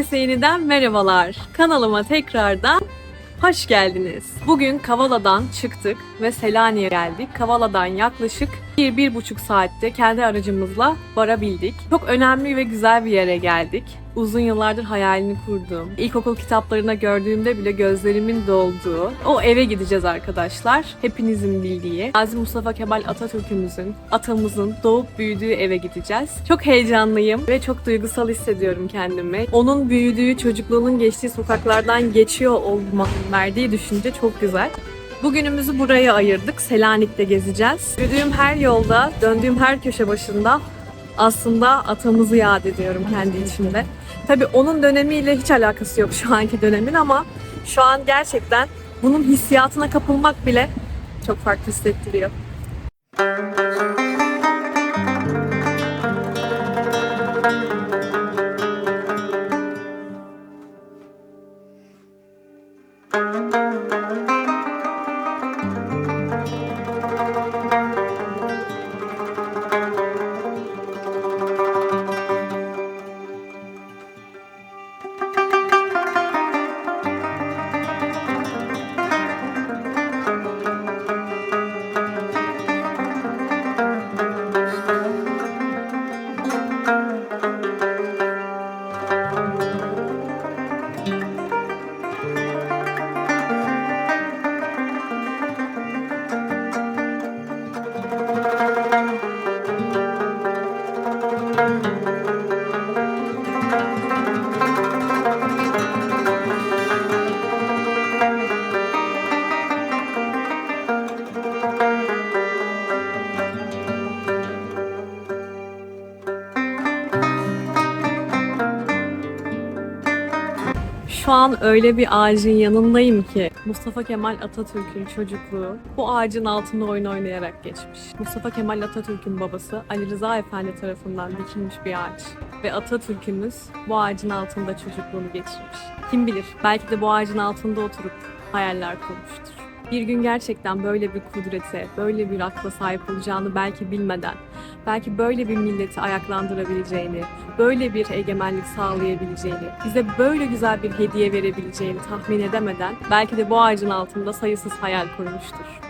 Herkese yeniden merhabalar. Kanalıma tekrardan hoş geldiniz. Bugün Kavala'dan çıktık ve Selanik'e geldik. Kavala'dan yaklaşık 1-1,5 saatte kendi aracımızla varabildik. Çok önemli ve güzel bir yere geldik. Uzun yıllardır hayalini kurduğum, ilkokul kitaplarına gördüğümde bile gözlerimin dolduğu o eve gideceğiz arkadaşlar. Hepinizin bildiği Gazi Mustafa Kemal Atatürk'ümüzün, atamızın doğup büyüdüğü eve gideceğiz. Çok heyecanlıyım ve çok duygusal hissediyorum kendimi. Onun büyüdüğü, çocukluğunun geçtiği sokaklardan geçiyor olmanın verdiği düşünce çok güzel. Bugünümüzü buraya ayırdık. Selanik'te gezeceğiz. Yürüdüğüm her yolda, döndüğüm her köşe başında aslında atamızı yad ediyorum kendi içimde. Tabii onun dönemiyle hiç alakası yok şu anki dönemin ama şu an gerçekten bunun hissiyatına kapılmak bile çok farklı hissettiriyor. Şu an öyle bir ağacın yanındayım ki Mustafa Kemal Atatürk'ün çocukluğu bu ağacın altında oyun oynayarak geçmiş. Mustafa Kemal Atatürk'ün babası Ali Rıza Efendi tarafından dikilmiş bir ağaç. Ve Atatürk'ümüz bu ağacın altında çocukluğunu geçirmiş. Kim bilir belki de bu ağacın altında oturup hayaller kurmuştur. Bir gün gerçekten böyle bir kudrete, böyle bir akla sahip olacağını belki bilmeden, belki böyle bir milleti ayaklandırabileceğini, böyle bir egemenlik sağlayabileceğini, bize böyle güzel bir hediye verebileceğini tahmin edemeden belki de bu ağacın altında sayısız hayal kurmuştur.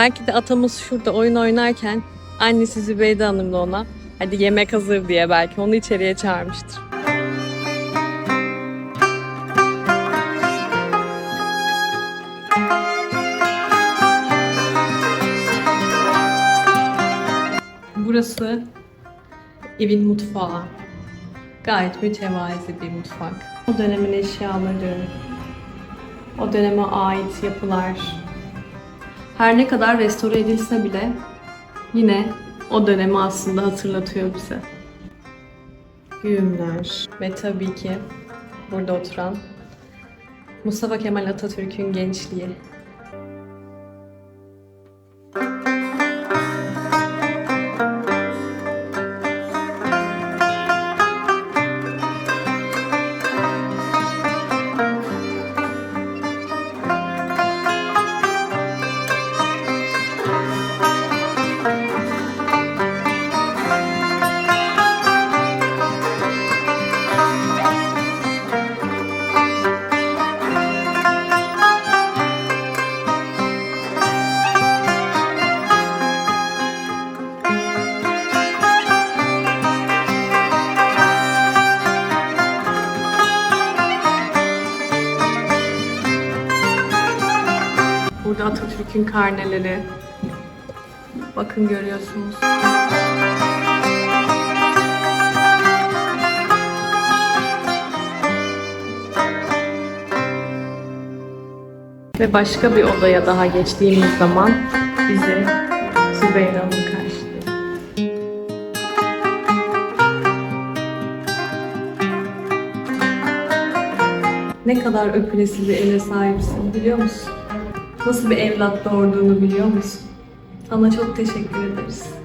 Belki de atamız şurada oyun oynarken annesi Zübeyde Hanım da ona hadi yemek hazır diye belki onu içeriye çağırmıştır. Burası evin mutfağı. Gayet mütevazi bir mutfak. O dönemin eşyaları, o döneme ait yapılar, her ne kadar restore edilse bile yine o dönemi aslında hatırlatıyor bize. Güğümler ve tabii ki burada oturan Mustafa Kemal Atatürk'ün gençliği. bütün karneleri. Bakın görüyorsunuz. Ve başka bir odaya daha geçtiğimiz zaman bizi Zübeyra Hanım karşılıyor. Ne kadar öpülesi bir ele sahipsin biliyor musun? Nasıl bir evlat doğurduğunu biliyor musun? Sana çok teşekkür ederiz.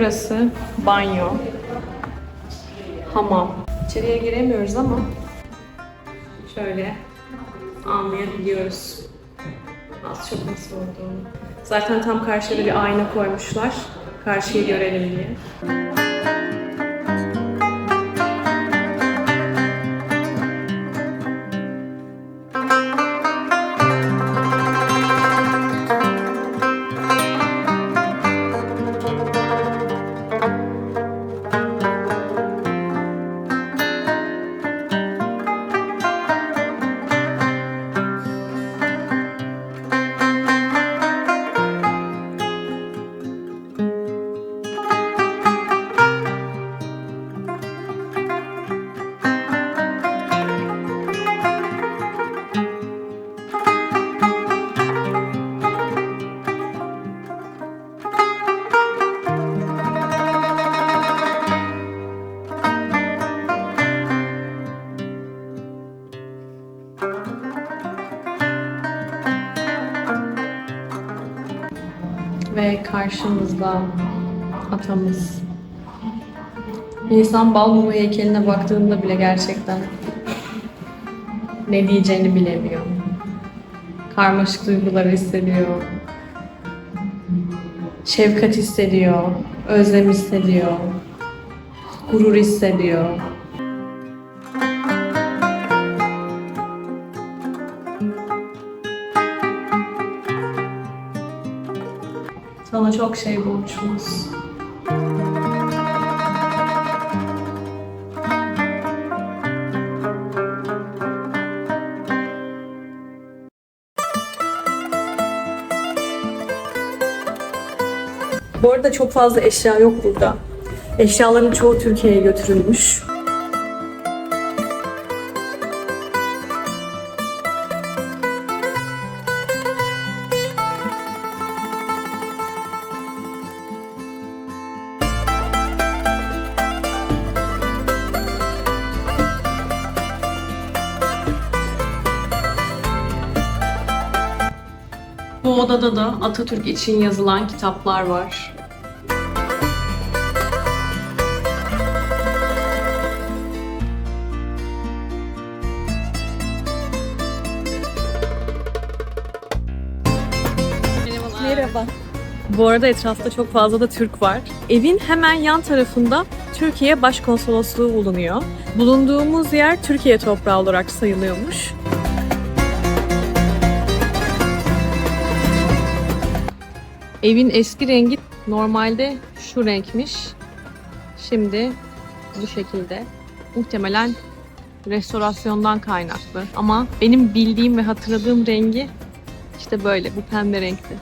Burası banyo, hamam. İçeriye giremiyoruz ama şöyle anlayabiliyoruz. Az çok nasıl olduğunu. Zaten tam karşıda bir ayna koymuşlar. Karşıyı görelim diye. Karşımızda atamız. İnsan Balmumu heykeline baktığında bile gerçekten ne diyeceğini bilemiyor. Karmaşık duyguları hissediyor. Şefkat hissediyor. Özlem hissediyor. Gurur hissediyor. Çok şey borçluyuz. Bu arada çok fazla eşya yok burada. Eşyaların çoğu Türkiye'ye götürülmüş. Bu odada da Atatürk için yazılan kitaplar var. Merhaba. Bu arada etrafta çok fazla da Türk var. Evin hemen yan tarafında Türkiye Başkonsolosluğu bulunuyor. Bulunduğumuz yer Türkiye toprağı olarak sayılıyormuş. Evin eski rengi normalde şu renkmiş. Şimdi bu şekilde. Muhtemelen restorasyondan kaynaklı. Ama benim bildiğim ve hatırladığım rengi işte böyle. Bu pembe renkti.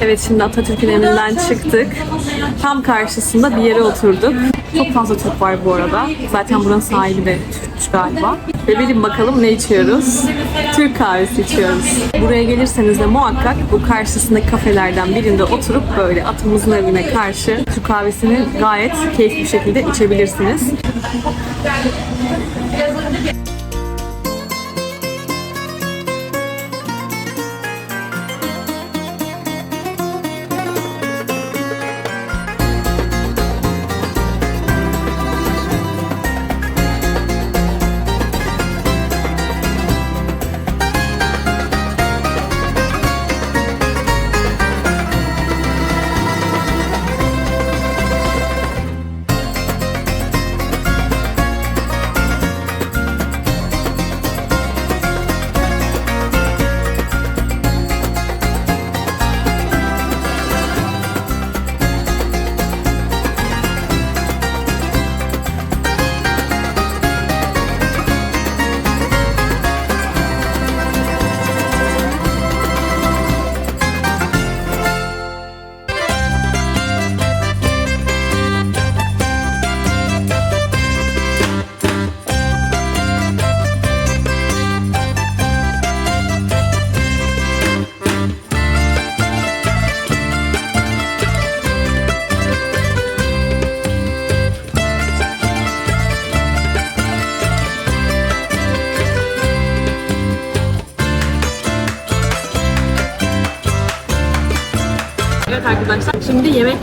Evet şimdi Atatürk'ün evinden çıktık. Tam karşısında bir yere oturduk. Çok fazla Türk var bu arada. Zaten buranın sahibi de Türkmüş galiba. Ve bilin bakalım ne içiyoruz? Türk kahvesi içiyoruz. Buraya gelirseniz de muhakkak bu karşısındaki kafelerden birinde oturup böyle atımızın evine karşı Türk kahvesini gayet keyifli bir şekilde içebilirsiniz.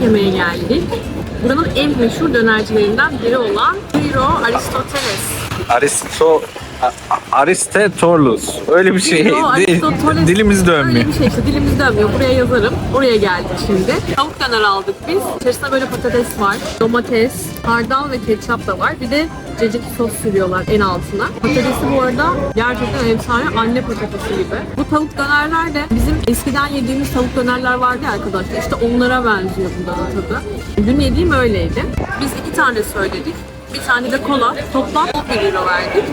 Yemeye geldik. Buranın en meşhur dönercilerinden biri olan Hiro Aristoteles. Aristo Aristoteles. Öyle bir şey. Di- Aristoteles. Dilimiz Öyle dönmüyor. bir şey işte dilimiz dönmüyor. Buraya yazarım. Oraya geldik şimdi. Tavuk döner aldık biz. İçerisinde böyle patates var, domates, hardal ve ketçap da var. Bir de cacık sos sürüyorlar en altına. Patatesi bu arada gerçekten efsane anne patatesi gibi. Bu tavuk dönerler de bizim eskiden yediğimiz tavuk dönerler vardı ya arkadaşlar. İşte onlara benziyor bunların tadı. Dün yediğim öyleydi. Biz iki tane söyledik. Bir tane de kola. Toplam 11 euro verdik.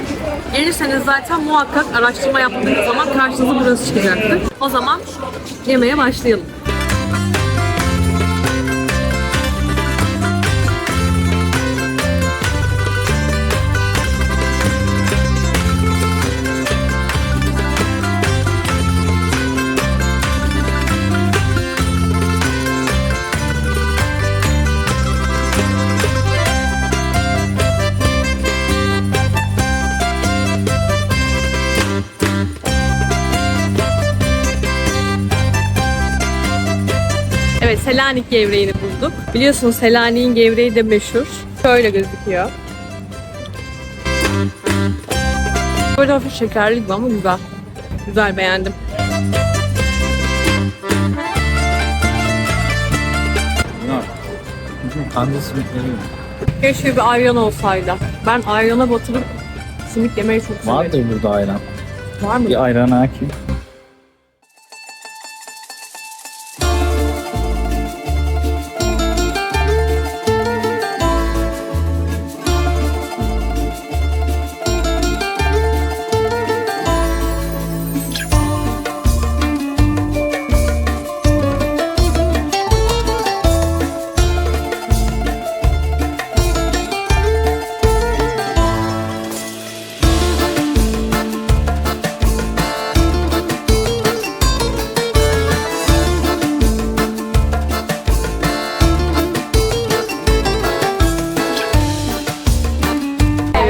Gelirseniz zaten muhakkak araştırma yaptığınız zaman karşınıza burası çıkacaktır. O zaman yemeğe başlayalım. Selanik gevreğini bulduk. Biliyorsunuz Selanik'in gevreği de meşhur. Şöyle gözüküyor. Böyle hafif şekerli gibi ama güzel. Güzel beğendim. Kandı simitleri. Keşke bir ayran olsaydı. Ben ayrana batırıp simit yemeyi çok severim. Vardır burada ayran. Var mı? Bir ayran hakim.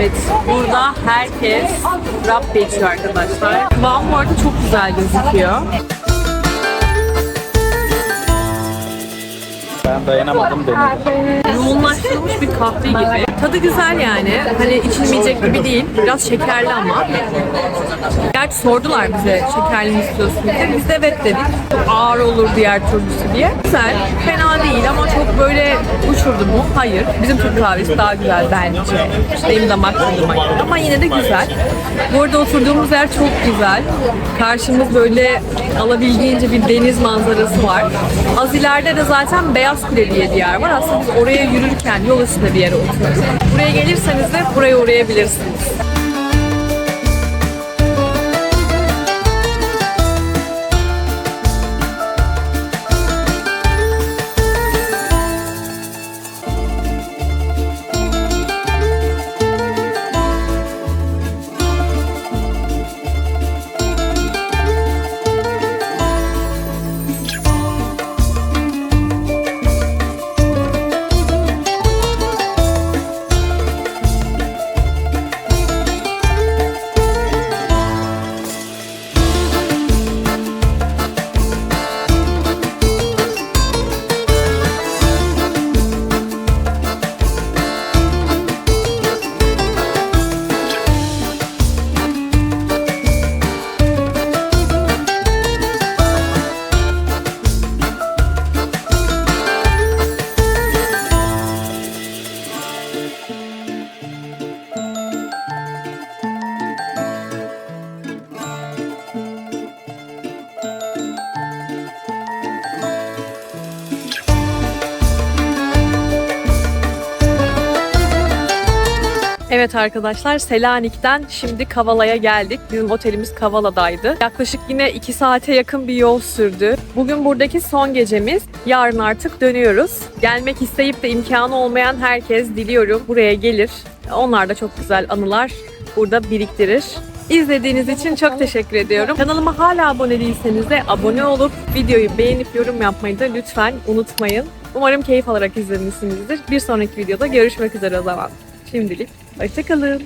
Evet, burada herkes rap içiyor arkadaşlar. Kıvam bu arada çok güzel gözüküyor. Ben dayanamadım denedim. Yoğunlaştırılmış bir kahve gibi. Tadı güzel yani. Hani içilmeyecek gibi değil. Biraz şekerli ama. Gerçi sordular bize şekerli mi istiyorsun diye. Biz de evet dedik. Çok ağır olur diğer türlüsü diye. Güzel. Fena değil ama çok böyle uçurdu mu? Hayır. Bizim Türk kahvesi daha güzel bence. Benim damak tadıma. Ama yine de güzel. Bu arada oturduğumuz yer çok güzel. Karşımız böyle alabildiğince bir deniz manzarası var. Az ileride de zaten Beyaz Kule diye bir yer var. Aslında biz oraya yürürken yol üstünde bir yere oturduk. Buraya gelirseniz de buraya uğrayabilirsiniz. Evet arkadaşlar Selanik'ten şimdi Kavala'ya geldik. Bizim otelimiz Kavala'daydı. Yaklaşık yine 2 saate yakın bir yol sürdü. Bugün buradaki son gecemiz. Yarın artık dönüyoruz. Gelmek isteyip de imkanı olmayan herkes diliyorum buraya gelir. Onlar da çok güzel anılar burada biriktirir. İzlediğiniz için çok teşekkür ediyorum. Kanalıma hala abone değilseniz de abone olup videoyu beğenip yorum yapmayı da lütfen unutmayın. Umarım keyif alarak izlemişsinizdir. Bir sonraki videoda görüşmek üzere o zaman. Şimdilik hoşçakalın.